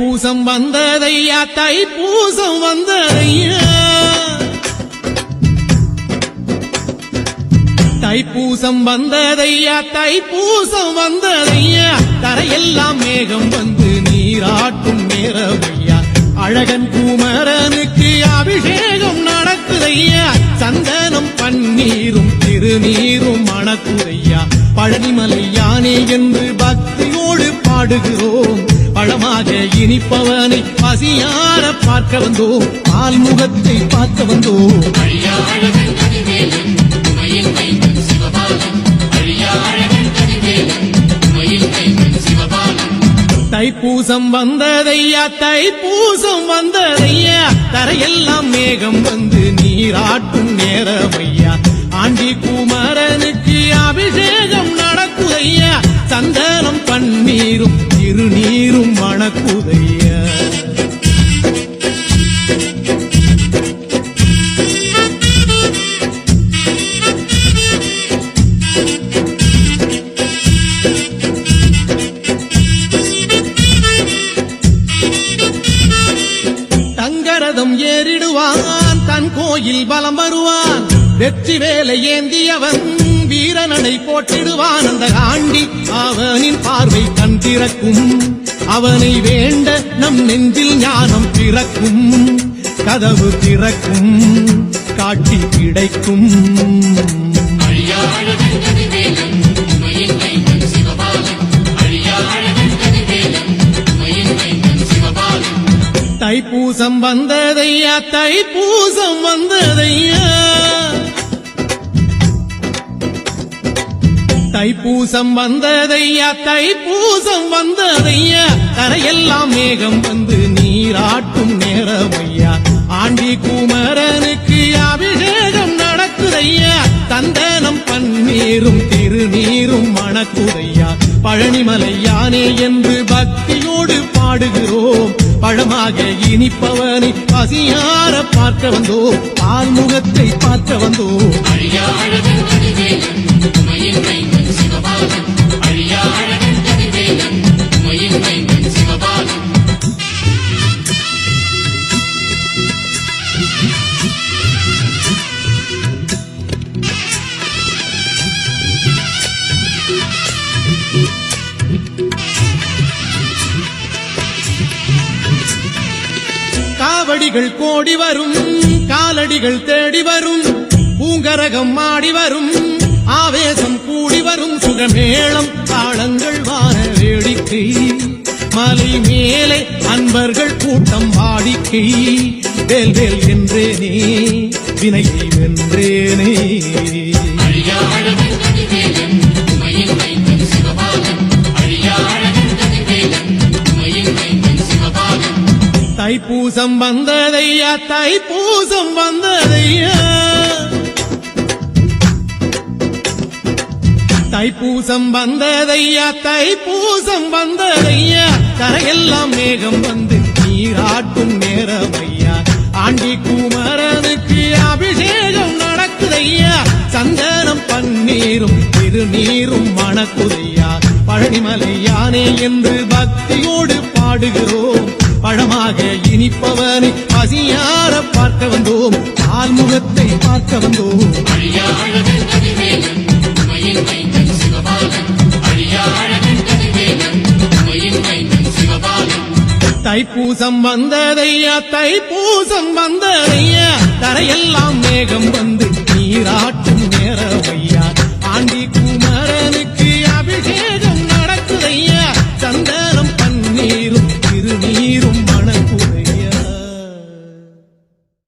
தைப்பூசம் வந்ததையா? தைப்பூசம் வந்ததையா? தைப்பூசம் வந்ததையா? தைப்பூசம் வந்ததையா? தரையெல்லாம் மேகம் வந்து நீராட்டும் நேரமையா அழகன் குமரனுக்கு அபிஷேகம் நடக்குதையா? சந்தனம் பன்னீரும் திருநீரும் மணக்குதையா? பழனிமலை யானே என்று பக்தியோடு பாடுகிறோம். பழமாக இனிப்பவனை பசியார பார்க்க வந்தோம் ஆல்முகத்தை பார்க்க வந்தோம் தைப்பூசம் வந்ததையா தைப்பூசம் வந்ததையா? தரையெல்லாம் மேகம் வந்து நீராட்டும் நேரமையா? ஆண்டி குமரனுக்கு அபிஷேகம் நடக்குதையா? சந்தனம் பன்னீரும் திருநீரும் மணக்குதைய தங்கரதம் ஏறிடுவான் தன் கோயில் பலம் வருவான். வெற்றி வேலை ஏந்தியவன் வீரனடை போட்டிடுவான் அந்த ஆண்டி அவனின் பார்வை கண் திறக்கும். அவனை வேண்ட நம் நெஞ்சில் ஞானம் பிறக்கும். கதவு திறக்கும் காட்டி கிடைக்கும். தைப்பூசம் வந்ததையா தைப்பூசம் வந்ததையா? தைப்பூசம் வந்ததையா தைப்பூசம் வந்ததையா? தரையெல்லாம் மேகம் வந்து நீராட்டும் நேரமையா? ஆண்டி குமரனுக்கு அபிஷேகம் நடக்குதையா? தந்தனம் பன்னீரும் திருநீரும் மணக்குதையா? பழனிமலையானே என்று பக்தியோடு பாடுகிறோம். பழமாக இனிப்பவனை பசியார பார்க்க வந்தோம். ஆல்முகத்தை பார்க்க வந்தோம். அழியாழகன் கதிவேலன் உமையின் மைந்தன். காலடிகள் கோடி வரும் காலடிகள் தேடி வரும் பூங்கரகம் மாடி வரும் ஆவேசம் கூடி வரும் சுகமேளம் தாளங்கள் வார வேடிக்கை. மலை மேலே அன்பர்கள் கூட்டம் வாடிக்கை. வேல் வேல் என்றேனே வினையை வென்றேனே. தைப்பூசம் வந்ததையா? தைப்பூசம் வந்ததையா? தைப்பூசம் வந்ததையா? தைப்பூசம் வந்ததையா? கரையெல்லாம் மேகம் வந்து நீராட்டும் நேரமையா ஆண்டி குமரனுக்கு அபிஷேகம் நடக்குதையா? சந்தனம் பன்னீரும் திருநீரும் மணக்குதையா பழனிமலை யானே என்று பக்தியோடு பாடுகிறோம். பழமாக இனிப்பவனை பசியார பார்க்க வந்தோம். ஆல்முகத்தை பார்க்க வந்தோம். தைப்பூசம் வந்ததையா தைப்பூசம் வந்ததையா? தரையெல்லாம் மேகம் வந்து நீராட்டும் நேரவை